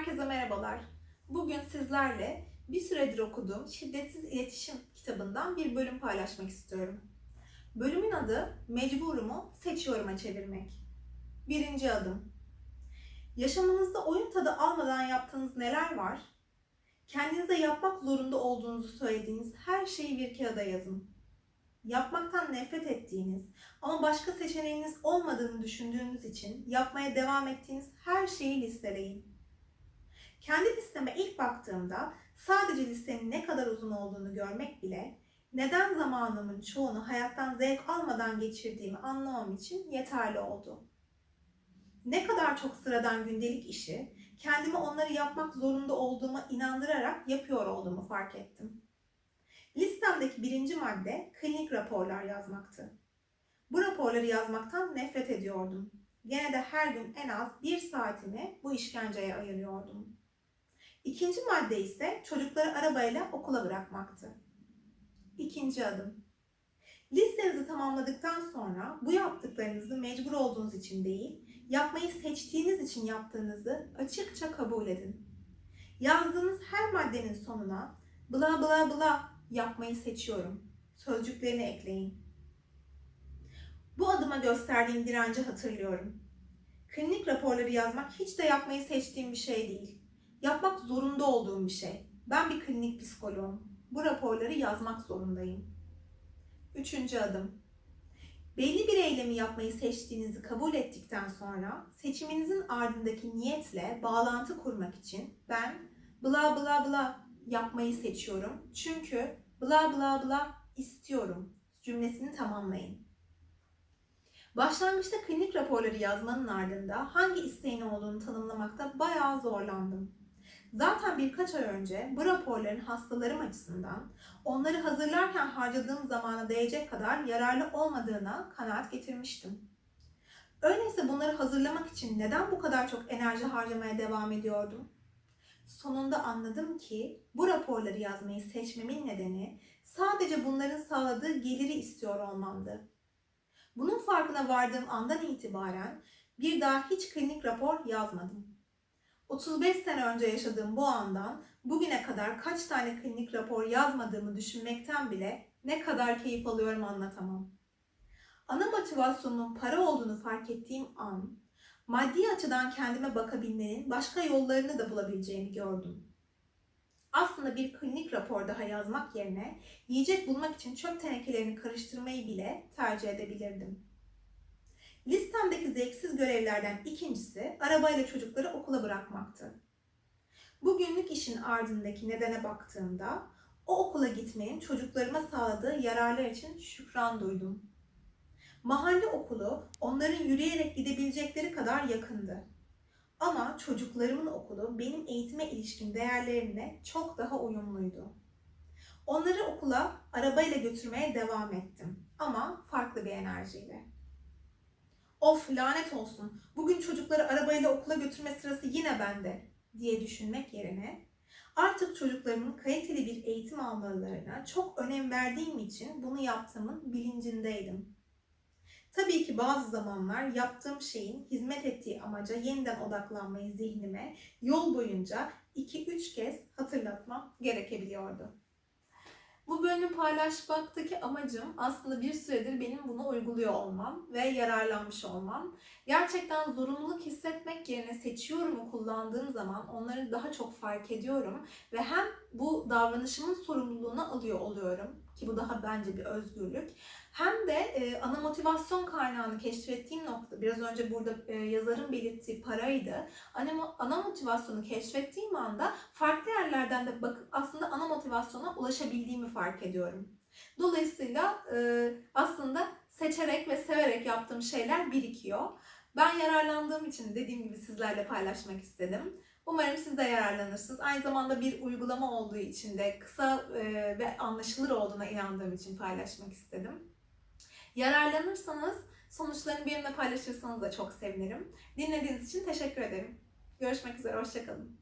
Herkese merhabalar. Bugün sizlerle bir süredir okuduğum Şiddetsiz İletişim kitabından bir bölüm paylaşmak istiyorum. Bölümün adı Mecburumu Seçiyorum'a çevirmek. Birinci adım. Yaşamınızda oyun tadı almadan yaptığınız neler var? Kendinize yapmak zorunda olduğunuzu söylediğiniz her şeyi bir kağıda yazın. Yapmaktan nefret ettiğiniz ama başka seçeneğiniz olmadığını düşündüğünüz için yapmaya devam ettiğiniz her şeyi listeleyin. Kendi listeme ilk baktığımda sadece listenin ne kadar uzun olduğunu görmek bile neden zamanımın çoğunu hayattan zevk almadan geçirdiğimi anlamam için yeterli oldu. Ne kadar çok sıradan gündelik işi kendimi onları yapmak zorunda olduğuma inandırarak yapıyor olduğumu fark ettim. Listemdeki birinci madde klinik raporlar yazmaktı. Bu raporları yazmaktan nefret ediyordum. Gene de her gün en az bir saatimi bu işkenceye ayırıyordum. İkinci madde ise çocukları arabayla okula bırakmaktı. İkinci adım. Listenizi tamamladıktan sonra bu yaptıklarınızı mecbur olduğunuz için değil, yapmayı seçtiğiniz için yaptığınızı açıkça kabul edin. Yazdığınız her maddenin sonuna bla bla bla yapmayı seçiyorum. Sözcüklerini ekleyin. Bu adıma gösterdiğim direnci hatırlıyorum. Klinik raporları yazmak hiç de yapmayı seçtiğim bir şey değil. Yapmak zorunda olduğum bir şey. Ben bir klinik psikoloğum. Bu raporları yazmak zorundayım. Üçüncü adım. Belli bir eylemi yapmayı seçtiğinizi kabul ettikten sonra seçiminizin ardındaki niyetle bağlantı kurmak için ben bla bla bla yapmayı seçiyorum. Çünkü bla bla bla istiyorum cümlesini tamamlayın. Başlangıçta klinik raporları yazmanın ardında hangi isteğin olduğunu tanımlamakta bayağı zorlandım. Zaten birkaç ay önce bu raporların hastalarım açısından onları hazırlarken harcadığım zamana değecek kadar yararlı olmadığına kanaat getirmiştim. Öyleyse bunları hazırlamak için neden bu kadar çok enerji harcamaya devam ediyordum? Sonunda anladım ki bu raporları yazmayı seçmemin nedeni sadece bunların sağladığı geliri istiyor olmamdı. Bunun farkına vardığım andan itibaren bir daha hiç klinik rapor yazmadım. 35 sene önce yaşadığım bu andan bugüne kadar kaç tane klinik rapor yazmadığımı düşünmekten bile ne kadar keyif alıyorum anlatamam. Ana motivasyonumun para olduğunu fark ettiğim an, maddi açıdan kendime bakabilmenin başka yollarını da bulabileceğimi gördüm. Aslında bir klinik rapor daha yazmak yerine yiyecek bulmak için çöp tenekelerini karıştırmayı bile tercih edebilirdim. Listemdeki zevksiz görevlerden ikincisi arabayla çocukları okula bırakmaktı. Bugünlük işin ardındaki nedene baktığımda o okula gitmenin çocuklarıma sağladığı yararlar için şükran duydum. Mahalle okulu onların yürüyerek gidebilecekleri kadar yakındı. Ama çocuklarımın okulu benim eğitime ilişkin değerlerimle çok daha uyumluydu. Onları okula arabayla götürmeye devam ettim ama farklı bir enerjiyle. Of lanet olsun. Bugün çocukları arabayla okula götürme sırası yine bende diye düşünmek yerine artık çocuklarımın kaliteli bir eğitim almalarına çok önem verdiğim için bunu yaptığımın bilincindeydim. Tabii ki bazı zamanlar yaptığım şeyin hizmet ettiği amaca yeniden odaklanmayı zihnime yol boyunca 2-3 kez hatırlatmam gerekebiliyordu. Bu bölümü paylaşmaktaki amacım aslında bir süredir benim uyguluyor olmam ve yararlanmış olmam. Gerçekten zorunluluk hissetmek yerine seçiyorumu kullandığım zaman onları daha çok fark ediyorum ve hem bu davranışımın sorumluluğunu alıyor oluyorum ki bu daha bence bir özgürlük. Hem de e, ana motivasyon kaynağını keşfettiğim nokta, biraz önce burada e, yazarın belirttiği paraydı. Ana, ana motivasyonu keşfettiğim anda farklı yerlerden de bakıp aslında ana motivasyona ulaşabildiğimi fark ediyorum. Dolayısıyla e, aslında seçerek ve severek yaptığım şeyler birikiyor. Ben yararlandığım için dediğim gibi sizlerle paylaşmak istedim. Umarım siz de yararlanırsınız. Aynı zamanda bir uygulama olduğu için de kısa ve anlaşılır olduğuna inandığım için paylaşmak istedim. Yararlanırsanız sonuçlarını benimle paylaşırsanız da çok sevinirim. Dinlediğiniz için teşekkür ederim. Görüşmek üzere, hoşçakalın.